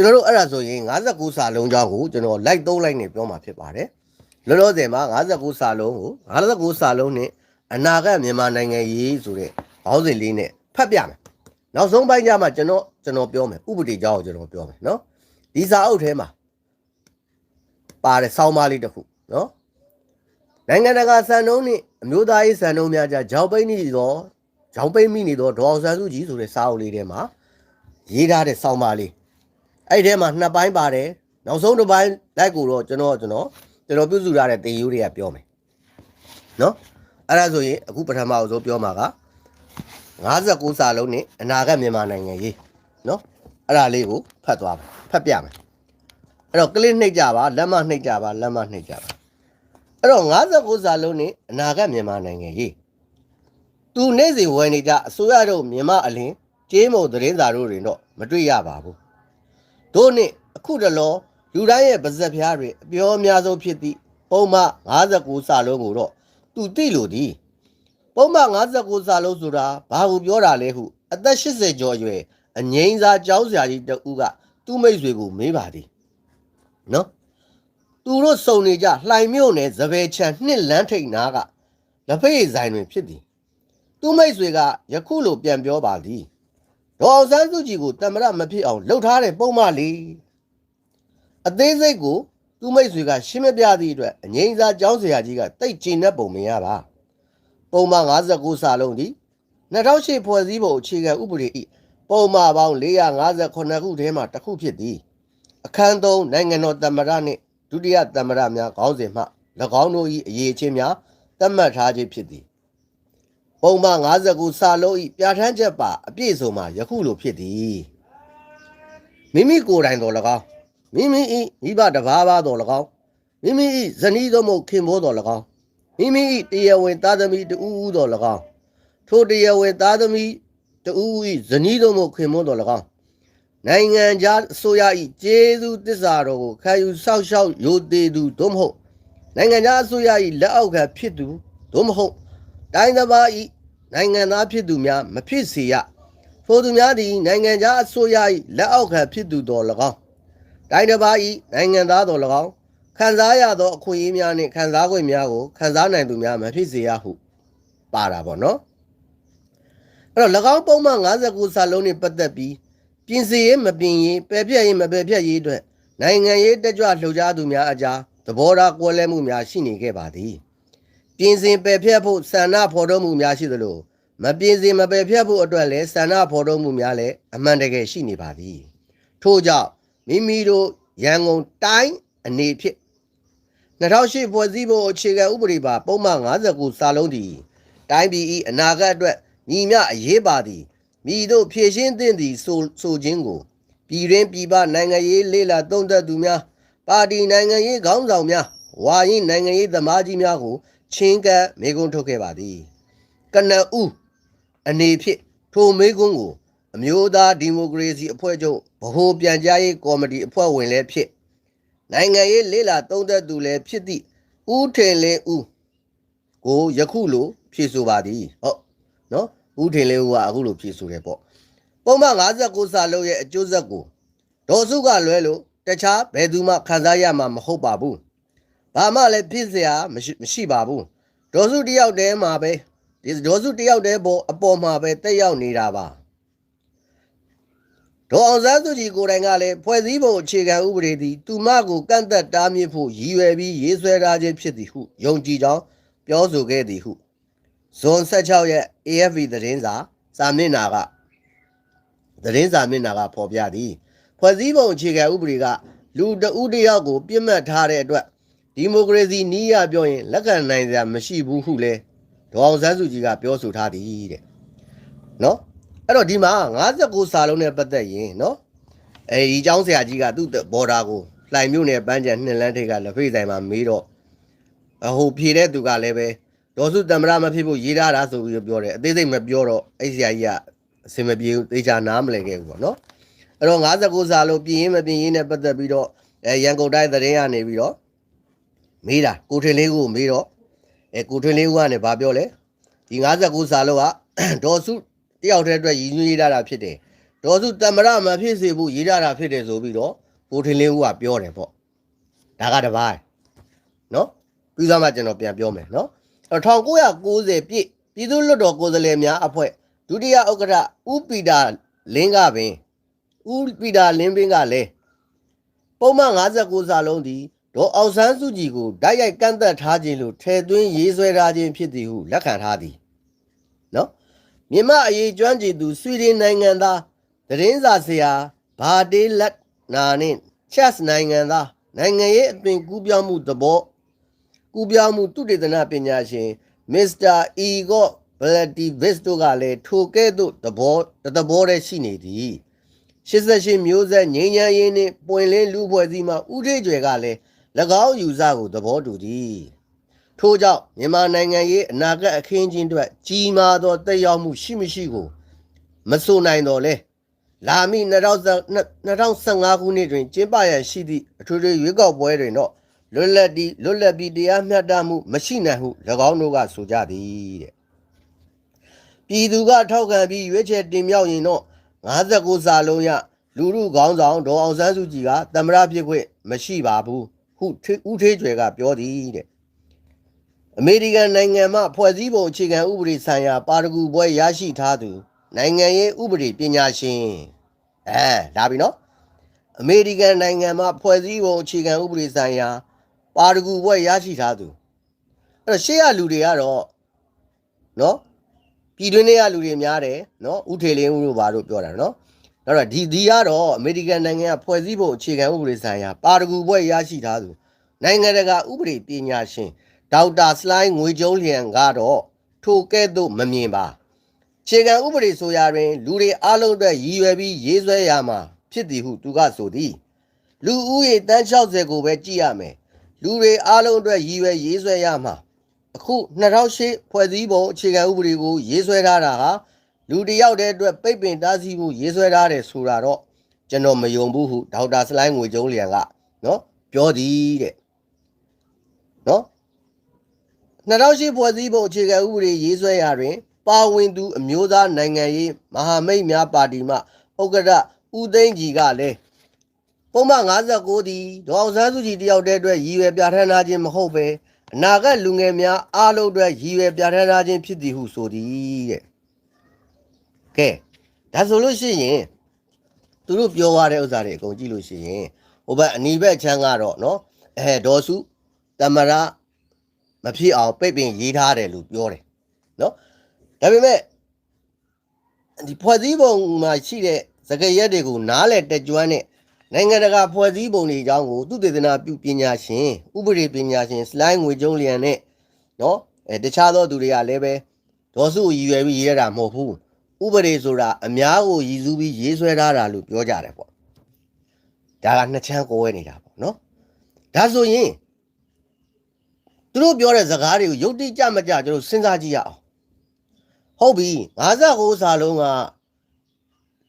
ကျွန်တော်တို့အဲ့ဒါဆိုရင်59စာလုံးကြောင်းကိုကျွန်တော် like 3 like နဲ့ပြောမှာဖြစ်ပါတယ်လောလောဆယ်မှာ59စာလုံးကို59စာလုံးနဲ့အနာဂတ်မြန်မာနိုင်ငံရေးဆိုတဲ့ခေါင်းစဉ်လေးနဲ့ဖတ်ပြမယ်နောက်ဆုံးပိုင်းကျမှကျွန်တော်ကျွန်တော်ပြောမယ်ဥပဒေကြောင်းကိုကျွန်တော်ပြောမယ်နော်ဒီစာအုပ်ထဲမှာပါတဲ့စောင်းမလေးတစ်ခုနော်နိုင်ငံတကာစံနှုန်းနဲ့အမျိုးသားရေးစံနှုန်းများကြားဂျောင်းပိန်းနေတော့ဂျောင်းပိန်းမိနေတော့ဒေါအောင်ဆန်းစုကြည်ဆိုတဲ့စာအုပ်လေးထဲမှာရေးထားတဲ့စောင်းမလေး အဲ့ဒီထဲမှာနှစ်ပိုင်းပါတယ်နောက်ဆုံးတစ်ပိုင်းလိုက်ကိုတော့ကျွန်တော်ကျွန်တော်ကျွန်တော်ပြုစုရတဲ့တင်ယူတွေကပြောမယ်နော်အဲ့ဒါဆိုရင်အခုပထမအဆုံးပြောမှာက59စာလုံးနဲ့အနာဂတ်မြန်မာနိုင်ငံရေးနော်အဲ့ဒါလေးကိုဖတ်သွားမယ်ဖတ်ပြမယ်အဲ့တော့ကလစ်နှိပ်ကြပါလက်မနှိပ်ကြပါလက်မနှိပ်ကြပါအဲ့တော့59စာလုံးနဲ့အနာဂတ်မြန်မာနိုင်ငံရေးသူနေ့စဉ်ဝယ်နေကြအစိုးရတို့မြန်မာအလင်းကျေးမုံသတင်းစာတို့တွေတော့မတွေ့ရပါဘူး တို့နှစ်အခုတလောလူတိုင်းရဲ့ပါဇက်ဖျားတွေအပြောအများဆုံးဖြစ်သည့်ပုံမှ59စာလုံးကိုတော့သူသိလို့ဒီပုံမှ59စာလုံးဆိုတာဘာကိုပြောတာလဲဟုအသက်80ကျော်အရွယ်အငိမ့်စားကျောင်းဆရာကြီးတဦးကသူ့မိတ်ဆွေကိုမေးပါသည်နော်သူတို့စုံနေကြလှိုင်မြို့နယ်သဘယ်ချံနှစ်လန်းထိတ်နာကလက်ဖေးဆိုင်တွင်ဖြစ်သည်သူ့မိတ်ဆွေကယခုလိုပြန်ပြောပါသည် ဒေါ်အောင်ဆန်းစုကြည်ကိုတမရမဖြစ်အောင်လှုပ်ထားတဲ့ပုံမှန်လေးအသေးစိတ်ကိုသူ့မိတ်ဆွေကရှင်းမပြသည့်အတွက်အငိမ့်စားကျောင်းဆရာကြီးကတိတ်ကျင်တဲ့ပုံမရပါပုံမှန်59စာလုံးဒီ2008ဖွဲ့စည်းပုံအခြေခံဥပဒေဤပုံမှန်ပေါင်း458ခုထဲမှာတစ်ခုဖြစ်သည်အခန်း3နိုင်ငံတော်တမရနှင့်ဒုတိယတမရများခေါင်းစဉ်မှ၎င်းတို့၏အရေးအချင်းများသတ်မှတ်ထားခြင်းဖြစ်သည် ပုံမှန်59စာလုံးဤပြဋ္ဌာန်းချက်ပါအပြည့်စုံမှာယခုလိုဖြစ်သည်မိမိကိုယ်တိုင်တော်၎င်းမိမိဤမိဘတစ်ပါးပါတော်၎င်းမိမိဤဇနီးသောမဟုတ်ခင်မိုးတော်၎င်းမိမိဤတရားဝင်သားသမီးတူဦးတော်၎င်းထိုတရားဝင်သားသမီးတူဦးဤဇနီးသောမဟုတ်ခင်မိုးတော်၎င်းနိုင်ငံခြားအစိုးရဤကျေးဇူးတစ္ဆာတော်ကိုခံယူစောင့်ရှောက်ယိုသေးသူသို့မဟုတ်နိုင်ငံခြားအစိုးရဤလက်အောက်ခံဖြစ်သူသို့မဟုတ် တိုင်းတစ်ပါးဤနိုင်ငံသားဖြစ်သူများမဖြစ်စေရထိုသူများသည်နိုင်ငံခြားအစိုးရ၏လက်အောက်ခံဖြစ်သူတော်၎င်းတိုင်းတစ်ပါးဤနိုင်ငံသားတော်၎င်းခံစားရသောအခွင့်အရေးများနှင့်ခံစား권များကိုခံစားနိုင်သူများမဖြစ်စေရဟုပါတာပေါ့နော်အဲ့တော့၎င်းပုံမှန်59စာလုံးနဲ့ပတ်သက်ပြီးပြင်ဆင်ရေးမပြင်ရေးပယ်ဖြတ်ရေးမပယ်ဖြတ်ရေးအတွက်နိုင်ငံရေးတက်ကြွလှုပ်ရှားသူများအကြားသဘောထားကွဲလွဲမှုများရှိနေခဲ့ပါသည် ပြင်ဆင်ပယ်ဖြတ်ဖို့ဆန္ဒဖော်ထုတ်မှုများရှိသလိုမပြင်ဆင်မပယ်ဖြတ်ဖို့အတွက်လည်းဆန္ဒဖော်ထုတ်မှုများလည်းအမှန်တကယ်ရှိနေပါသည်ထို့ကြောင့်မိမိတို့ရန်ကုန်တိုင်းအနေဖြင့်2008ဖွဲ့စည်းပုံအခြေခံဥပဒေပါပုံမှန်59စာလုံးသည်တိုင်းပြည်၏အနာဂတ်အတွက်ညီမျှအရေးပါသည်မိတို့ဖြည့်ရှင်းသင့်သည်ဆိုဆိုခြင်းကိုပြည်တွင်းပြည်ပနိုင်ငံရေးလေလာသုံးသပ်သူများပါတီနိုင်ငံရေးခေါင်းဆောင်များဝါရင်နိုင်ငံရေးသမားကြီးများကို ချင်းကပ်မေကွန်းထုတ်ခဲ့ပါသည်ကနဦးအနေဖြင့်ထိုမေကွန်းကိုအမျိုးသားဒီမိုကရေစီအဖွဲ့ချုပ်ဗဟိုပြန်ကြားရေးကော်မတီအဖွဲ့ဝင်လည်းဖြစ်နိုင်ငံရေးလေလာသုံးသက်သူလည်းဖြစ်သည့်ဦးထင်လင်းဦးကိုယခုလိုဖြည့်ဆိုပါသည်ဟုတ်နော်ဦးထင်လင်းဦးကအခုလိုဖြည့်ဆိုတယ်ပေါ့ပုံမှန်59စာလုံးရဲ့အကျိုးဆက်ကိုဒေါ်စုကလွဲလို့တခြားဘယ်သူမှခံစားရမှာမဟုတ်ပါဘူး ဘာမှလည်းဖြစ်စရာမရှိပါဘူးဒေါ်စုတယောက်တည်းမှာပဲဒီဒေါ်စုတယောက်တည်းပေါ်အပေါ်မှာပဲတက်ရောက်နေတာပါဒေါ်အောင်ဆန်းစုကြည်ကိုယ်တိုင်ကလည်းဖွဲ့စည်းပုံအခြေခံဥပဒေသည်သူမကိုကန့်သက်တားမြစ်ဖို့ရည်ရွယ်ပြီးရေးဆွဲထားခြင်းဖြစ်သည်ဟုယုံကြည်ကြောင်းပြောဆိုခဲ့သည်ဟုဇွန်16ရက် AFP သတင်းစာစာမျက်နှာကသတင်းစာမျက်နှာကဖော်ပြသည်ဖွဲ့စည်းပုံအခြေခံဥပဒေကလူတဦးတယောက်ကိုပြစ်မှတ်ထားတဲ့အတွက် ဒီမိုကရေစီနီးရပြောရင်လက်ခံနိုင်စရာမရှိဘူးဟုလဲဒေါအောင်ဆန်းစုကြည်ကပြောဆိုထားသည်တဲ့နော်အဲ့တော့ဒီမှာ59စာလုံးနဲ့ပတ်သက်ရင်နော်အဲဒီចောင်းဆရာကြီးကသူ့ဘော်ဒါကိုလှိုင်မြို့နယ်ပန်းချံနှစ်လန်းထိပ်ကလက်ဖိတ်ဆိုင်မှာမေးတော့အဟိုဖြေတဲ့သူကလည်းပဲဒေါ်စုတမရမဖြစ်ဖို့ရေးထားတာဆိုပြီးပြောတယ်အသေးစိတ်မပြောတော့အဲ့ဆရာကြီးကအစင်မပြေဘူးတေချာနားမလည်ခဲ့ဘူးပေါ့နော်အဲ့တော့59စာလုံးပြင်ရင်မပြင်ရင်နဲ့ပတ်သက်ပြီးတော့အဲရန်ကုန်တိုင်းသတင်းရနေပြီးတော့ မေးတာကိုထွင်လေးကိုမေးတော့အဲကိုထွင်လေးကလည်းဗာပြောလဲဒီ59စာလုံးကဒေါ်စုတယောက်တည်းအတွက်ရည်ညွှန်းရေးထားတာဖြစ်တယ်ဒေါ်စုတမရမဖြစ်စေဘူးရေးရတာဖြစ်တယ်ဆိုပြီးတော့ကိုထင်လင်းဦးကပြောတယ်ပေါ့ဒါကတပိုင်းနော်ပြီးသားမှကျွန်တော်ပြန်ပြောမယ်နော်အဲ့တော့1990ပြည့်ပြည်သူ့လွတ်တော်ကိုယ်စားလှယ်များအဖွဲ့ဒုတိယဥက္ကဋ္ဌဦးပီတာလင်းကပင်ဦးပီတာလင်းပင်ကလည်းပုံမှန်59စာလုံးသည် ဒေါ်အောင်ဆန်းစုကြည်ကိုဓာတ်ရိုက်ကန့်သက်ထားခြင်းလို့ထဲသွင်းရေးဆွဲထားခြင်းဖြစ်သည်ဟုလက်ခံထားသည်နော်မြမအရေးကျွမ်းကျင်သူဆွီဒင်နိုင်ငံသားသတင်းစာဆရာဘာတေးလက်နာနှင့်ချက်နိုင်ငံသားနိုင်ငံရေးအသွင်ကူးပြောင်းမှုသဘောကူးပြောင်းမှုသုတေသနပညာရှင်မစ္စတာအီဂော့ဘလက်တီဗစ်တို့ကလည်းထိုကဲ့သို့သဘောသဘောတည်းရှိနေသည်88မျိုးဆက်ငြိမ်းချမ်းရေးနှင့်ပွင့်လင်းလူဖွဲ့စည်းမှဥထေးကျွယ်ကလည်း၎ င်းယူဆကိုသဘောတူသည်ထို့ကြောင့်မြန်မာနိုင်ငံရေးအနာဂတ်အခင်းချင်းအတွက်ကြီးမားသောတက်ရောက်မှုရှိမရှိကိုမဆိုနိုင်တော့လဲလာမည့်2015ခုနှစ်တွင်ကျင်းပရန်ရှိသည့်အထွေထွေရွေးကောက်ပွဲတွင်တော့လွတ်လပ်ပြီးလွတ်လပ်ပြီးတရားမျှတမှုမရှိနိုင်ဟု၎င်းတို့ကဆိုကြသည်တဲ့ပြည်သူကထောက်ခံပြီးရွေးချယ်တင်မြှောက်ရင်တော့59စာလုံးရလူမှုခေါင်းဆောင်ဒေါ်အောင်ဆန်းစုကြည်ကသမ္မတဖြစ်ခွင့်မရှိပါဘူး ဟုထေဦးထေးကျွယ်ကပြောသည်တဲ့အမေရိကန်နိုင်ငံမှဖွဲ့စည်းပုံအခြေခံဥပဒေဆိုင်ရာပါရဂူပွဲရရှိထားသူ နိုင်ငံရေးဥပဒေပညာရှင်အဲဒါပြီနော်အမေရိကန်နိုင်ငံမှာဖွဲ့စည်းပုံအခြေခံဥပဒေဆိုင်ရာပါရဂူဘွဲ့ရရှိထားသူအဲ့တော့ရှေ့ရလူတွေကတော့နော်ပြည်တွင်းတွေကလူတွေများတယ်နော်ဥထေလင်းဦးတို့ဘာလို့ပြောတာနော် အဲ့တော့ဒီဒီကတော့အမေရိကန်နိုင်ငံကဖွဲ့စည်းပုံအခြေခံဥပဒေဆိုင်ရာပါရဂူဘွဲ့ရရှိထားသူနိုင်ငံတကာဥပဒေပညာရှင်ဒေါက်တာစလိုင်းငွေကျုံးလျံကတော့ထိုကဲ့သို့မမြင်ပါခြေခံဥပဒေဆိုရာတွင် လူတွေအလုံးအတွက်ရည်ရွယ်ပြီးရေးဆွဲရမှာဖြစ်သည်ဟုသူကဆိုသည်လူဦးရေတန်း60ကိုပဲကြည့်ရမယ်လူတွေအလုံးအတွက်ရည်ရွယ်ရေးဆွဲရမှာအခု2008ဖွဲ့စည်းပုံအခြေခံဥပဒေကိုရေးဆွဲထားတာဟာ လူတစ်ယောက်တည်းအတွက်ပိတ်ပင်တားဆီးမှုရေးဆွဲထားတယ်ဆိုတာတော့ကျွန်တော်မယုံဘူးဟုဒေါက်တာစလိုင်းငွေကျုံးလျံကနော်ပြောသည်တဲ့နော်2008ဖွဲ့စည်းပုံအခြေခံဥပဒေရေးဆွဲရာတွင် ပါဝင်သူအမျိုးသားနိုင်ငံရေးမဟာမိတ်များပါတီမှဥက္ကဋ္ဌဦးသိန်းကြီးကလည်းပုံမှန်59ဒီဒေါအောင်ဆန်းစုကြည်တယောက်တည်းအတွက်ရည်ရွယ်ပြဋ္ဌာန်းထားခြင်းမဟုတ်ပဲအနာဂတ်လူငယ်များအားလုံးအတွက်ရည်ရွယ်ပြဋ္ဌာန်းထားခြင်းဖြစ်သည်ဟုဆိုသည်တဲ့ ကဲဒါဆိုလို့ရှိရင်သူတို့ပြောသွားတဲ့ဥစ္စာတွေအကုန်ကြည့်လို့ရှိရင်ဟိုဘက်အနီးဘက်ချမ်းကတော့နော်အဲဒေါ်စုတမရမဖြစ်အောင်ပိတ်ပင်ရေးထားတယ်လို့ပြောတယ်နော်ဒါပေမဲ့ဒီဖွဲ့စည်းပုံမှာရှိတဲ့စကရက်တွေကိုနားလဲတက်ကြွနဲ့နိုင်ငံတကာဖွဲ့စည်းပုံတွေအကြောင်းကိုသူတေသနာပြုပညာရှင်ဥပဒေပညာရှင်စလိုင်းငွေကျုံးလျံနဲ့နော်အဲတခြားသောသူတွေကလည်းပဲဒေါ်စုကိုရည်ရွယ်ပြီးရေးရတာမဟုတ်ဘူး ဥပဒေဆိုတာအများကိုရည်စူးပြီးရေးဆွဲထားတာလို့ပြောကြတယ်ပေါ့ဒါကနှစ်ချမ်းကိုဝဲနေတာပေါ့နော်ဒါဆိုရင်သူတို့ပြောတဲ့စကားတွေကိုယုတ်တိကြမကြကျွန်တော်စဉ်းစားကြည့်ရအောင်ဟုတ်ပြီ59စာလုံးက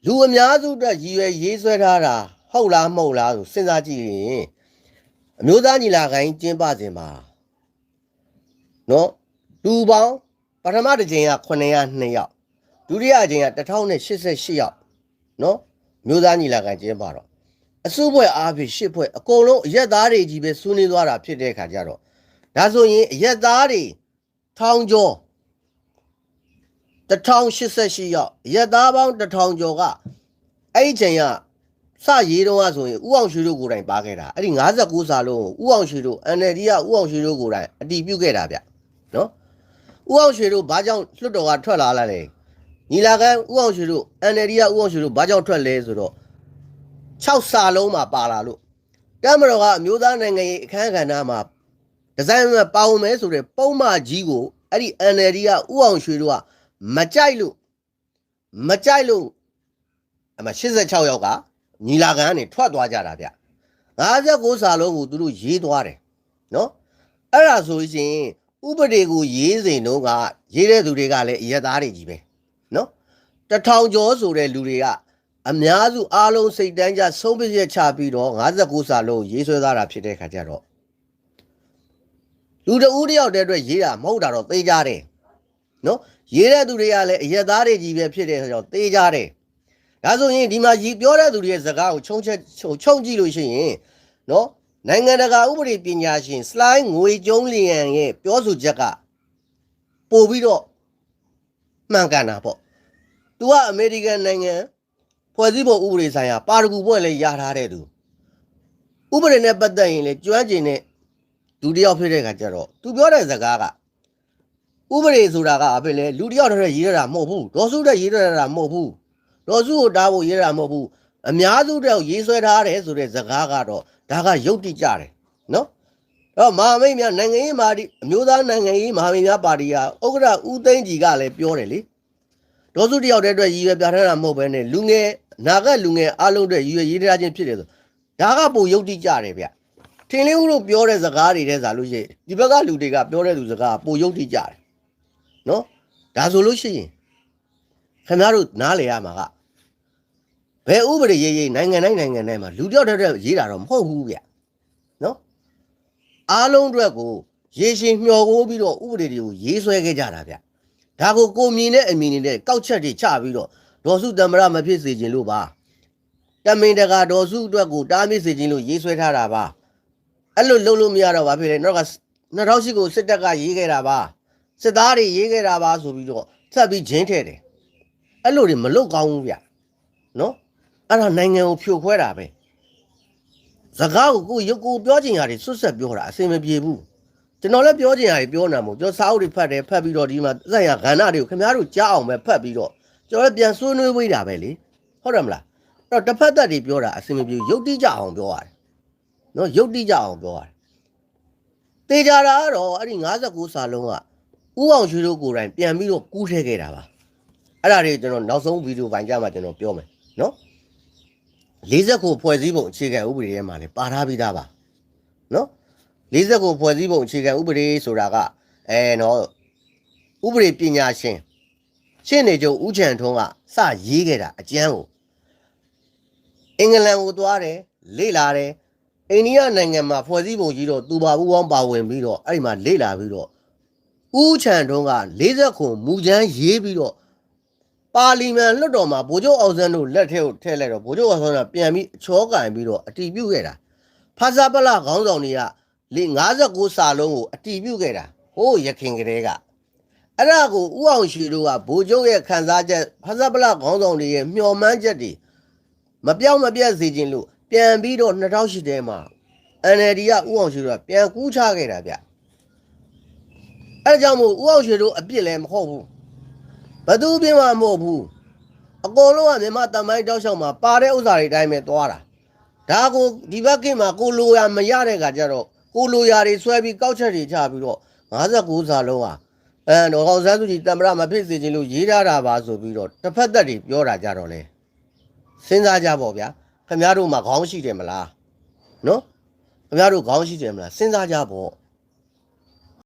လူအများစုအတွက်ရည်ရွယ်ရေးဆွဲထားတာဟုတ်လားမဟုတ်လားဆိုစဉ်းစားကြည့်ရင်အမျိုးသားညီလာခံကျင်းပစဉ်မှာနော်လူပေါင်းပထမတစ်ချိန်က902ယောက် ဒုတိယအချိန်က1088ယောက်နော်မျိုးသားညီလာခံကျင်းပတော့အစုဖွဲ့အားဖြင့်ရှစ်ဖွဲ့အကုန်လုံးအရက်သားတွေကြီးပဲစူးနေသွားတာဖြစ်တဲ့ခါကျတော့ဒါဆိုရင်အရက်သားတွေထောင်ကျော်1088ယောက်အရက်သားပေါင်း1000ကျော်ကအဲ့ဒီချိန်ကစရေးတော့ကဆိုရင်ဥအောင်ရွှေတို့ကိုယ်တိုင်ပါခဲ့တာအဲ့ဒီ59စာလုံးကိုဥအောင်ရွှေတို့ NLD ကဥအောင်ရွှေတို့ကိုယ်တိုင်အတီးပြုတ်ခဲ့တာဗျနော်ဥအောင်ရွှေတို့ဘာကြောင့်လွတ်တော်ကထွက်လာလာလဲ ညီလာခံဥအောင်ရွှေတို့ NLD ကဥအောင်ရွှေတို့ဘာကြောင့်ထွက်လဲဆိုတော့6စာလုံးမှာပါလာလို့တမတော်ကအမျိုးသားနိုင်ငံရေးအခမ်းအနားမှာဒီဇိုင်းမှာပါဝင်မဲဆိုတဲ့ပုံမှန်ကြီးကိုအဲ့ဒီ NLD ကဥအောင်ရွှေတို့ကမကြိုက်လို့မကြိုက်လို့အမ86ယောက်ကညီလာခံကနေထွက်သွားကြတာဗျ59စာလုံးကိုသူတို့ရေးသွားတယ်နော်အဲ့ဒါဆိုရင်ဥပဒေကိုရေးစဉ်တော့ကရေးတဲ့သူတွေကလည်းအရက်သားတွေကြီးပဲနော် တထောင်ကျော်ဆိုတဲ့လူတွေကအများစုအားလုံးစိတ်တန်းကြဆုံးဖြတ်ချက်ချပြီးတော့59စာလုံးရေးဆွဲသားတာဖြစ်တဲ့ခါကျတော့လူတဦးတယောက်တည်းအတွက်ရေးတာမဟုတ်တာတော့သိကြတယ်နော်ရေးတဲ့သူတွေကလည်းအရက်သားတွေကြီးပဲဖြစ်တယ်ဆိုတော့သိကြတယ်ဒါဆိုရင်ဒီမှာရီပြောတဲ့သူတွေရဲ့စကားကိုခြုံချက်ခြုံခြုံကြည့်လို့ရှိရင်နော်နိုင်ငံတကာဥပဒေပညာရှင်စလိုင်းငွေကျုံးလျံရဲ့ပြောဆိုချက်ကပို့ပြီးတော့မှန်ကန်တာပေါ့။ तू ကအမေရိကန်နိုင်ငံဖွဲ့စည်းပုံဥပဒေဆိုင်ရာပါရဂူဘွဲ့လည်းရထားတဲ့သူဥပဒေနဲ့ပတ်သက်ရင်လည်းကျွမ်းကျင်တဲ့ဒုတိယဖြစ်တဲ့ခါကျတော့ तू ပြောတဲ့စကားကဥပဒေဆိုတာကအဖြစ်လေလူတစ်ယောက်တည်းရေးရတာမဟုတ်ဘူးဒေါ်စုတဲ့ရေးရတာမဟုတ်ဘူးဒေါ်စုကိုတားဖို့ရေးတာမဟုတ်ဘူးအများစုတော့ရေးဆွဲထားတယ်ဆိုတဲ့ဇကားကတော့ဒါကယုတ်တိကြတယ်နော်တော့မဟာမိတ်များနိုင်ငံရေးမာဒီအမျိုးသားနိုင်ငံရေးမဟာမိတ်များပါတီကဥက္ကဋ္ဌဦးသိန်းကြီးကလည်းပြောတယ်လေ ဒေါ်စုတယောက်တည်းအတွက်ရည်ရွယ်ပြထားတာမဟုတ်ဘဲနဲ့လူငယ်နာကလူငယ်အလုံးအတွက်ရည်ရွယ်ရေးထားခြင်းဖြစ်တယ်ဆိုဒါကပိုယုတ်တိကြတယ်ဗျထင်းလေးဦးတို့ပြောတဲ့ဇကားတွေတဲ့ဆိုလို့ရှိရင်ဒီဘက်ကလူတွေကပြောတဲ့သူဇကားကပိုယုတ်တိကြတယ်နော်ဒါဆိုလို့ရှိရင်ခင်ဗျားတို့နားလေရမှာကဘယ်ဥပဒေရေးရေးနိုင်ငံတိုင်းနိုင်ငံတိုင်းမှာလူတယောက်တည်းတည်းရေးတာတော့မဟုတ်ဘူးဗျနော်အားလုံးအတွက်ကိုရေရှင်မျှော်ကိုပြီးတော့ဥပဒေတွေကိုရေးဆွဲခဲ့ကြတာဗျ ဒါကိုကိုမြင်တဲ့အမီနေတဲ့ကောက်ချက်တွေချပြီးတော့ဒေါ်စုတမရမဖြစ်စေခြင်းလို့ပါတမင်တကာဒေါ်စုအတွက်ကိုတားမြစ်စေခြင်းလို့ရေးဆွဲထားတာပါအဲ့လိုလုပ်လို့မရတော့ဘာဖြစ်လဲနောက်က2008ကိုစစ်တပ်ကရေးခဲ့တာပါစစ်သားတွေရေးခဲ့တာပါဆိုပြီးတော့ဆက်ပြီးဂျင်းထဲတယ်အဲ့လိုတွေမလုပ်ကောင်းဘူးဗျနော်အဲ့ဒါနိုင်ငံကိုဖြိုခွဲတာပဲစကားကိုကိုရုပ်ကိုပြောချင်ရတယ်ဆွတ်ဆက်ပြောတာအဆင်မပြေဘူး ကျွန်တော်လည်းပြောချင်ရတယ်ပြောနေမှာကျွန်တော်စာအုပ်တွေဖတ်တယ်ဖတ်ပြီးတော့ဒီမှာသက်ရကဏ္ဍတွေကိုခင်ဗျားတို့ကြားအောင်ပဲဖတ်ပြီးတော့ကျွန်တော်လည်းပြန်ဆွေးနွေးဝေးတာပဲလေဟုတ်တယ်မလားအဲ့တော့တစ်ဖက်သက်တွေပြောတာအဆင်မပြေဘူးရုပ်တိကြအောင်ပြောရတယ်နော်ရုပ်တိကြအောင်ပြောရတယ်တေချာတာကတော့အဲ့ဒီ59စာလုံးကဥအောင်ရွှေတို့ကိုယ်တိုင်ပြန်ပြီးတော့ကူးထဲခဲ့တာပါအဲ့ဒါတွေကျွန်တော်နောက်ဆုံးဗီဒီယိုပိုင်းကြမှာကျွန်တော်ပြောမယ်နော်40ခုဖွဲ့စည်းပုံအခြေခံဥပဒေထဲမှာလည်းပါထားပြီးသားပါနော် 40ခုဖွဲ့စည်းပုံအခြေခံဥပဒေဆိုတာကအဲနော်ဥပဒေပညာရှင်ရှင်းနေကြဦးချန်ထွန်းကစရေးခဲ့တာအကျမ်းကိုအင်္ဂလန်ကိုသွားတယ်လေ့လာတယ်အိန္ဒိယနိုင်ငံမှာဖွဲ့စည်းပုံကြီးတော့သူပါဘူးပေါင်းပါဝင်ပြီးတော့အဲ့ဒီမှာလေ့လာပြီးတော့ဦးချန်ထွန်းက40ခုမူချမ်းရေးပြီးတော့ပါလီမန်လွှတ်တော်မှာဗိုလ်ချုပ်အောင်ဆန်းတို့လက်ထဲကိုထည့်လိုက်တော့ဗိုလ်ချုပ်အောင်ဆန်းကပြန်ပြီးအချောကင်ပြီးတော့အတီးပြုတ်ခဲ့တာဖာစာပလခေါင်းဆောင်တွေက လေ59စာလုံးကိုအတီးပြုတ်ခဲ့တာဟိုးရခင်ကလေးကအဲ့ဒါကိုဥအောင်ရွှေတို့ကဗိုလ်ချုပ်ရဲ့ခံစားချက်ဖာစာပလခေါင်းဆောင်တွေရဲ့မျှော်မှန်းချက်တွေမပြောင်းမပြတ်စေခြင်းလို့ပြန်ပြီးတော့2008ထဲမှာ NLD ကဥအောင်ရွှေတို့ကပြန်ကူးချခဲ့တာဗျအဲ့ဒါကြောင့်မို့ဥအောင်ရွှေတို့အပြစ်လည်းမဟုတ်ဘူးဘသူပြင်းမှာမဟုတ်ဘူးအကုန်လုံးကမြန်မာတမိုင်းတောက်လျှောက်မှာပါတဲ့ဥစ္စာတွေအတိုင်းပဲသွားတာဒါကိုဒီဘက်ကမှာကိုလိုရာမရတဲ့ခါကျတော့ ကိုလိုရာတွေဆွဲပြီးကောက်ချက်တွေချပြီးတော့59စာလုံးဟာအဲတော့ကောင်ဆန်းစုကြည်တမရမဖြစ်စေခြင်းလို့ရေးထားတာပါဆိုပြီးတော့တစ်ဖက်သက်တွေပြောတာကြတော့လေစဉ်းစားကြပေါ့ဗျာခင်ဗျားတို့မှာခေါင်းရှိတယ်မလားနော်ခင်ဗျားတို့ခေါင်းရှိတယ်မလားစဉ်းစားကြပေါ့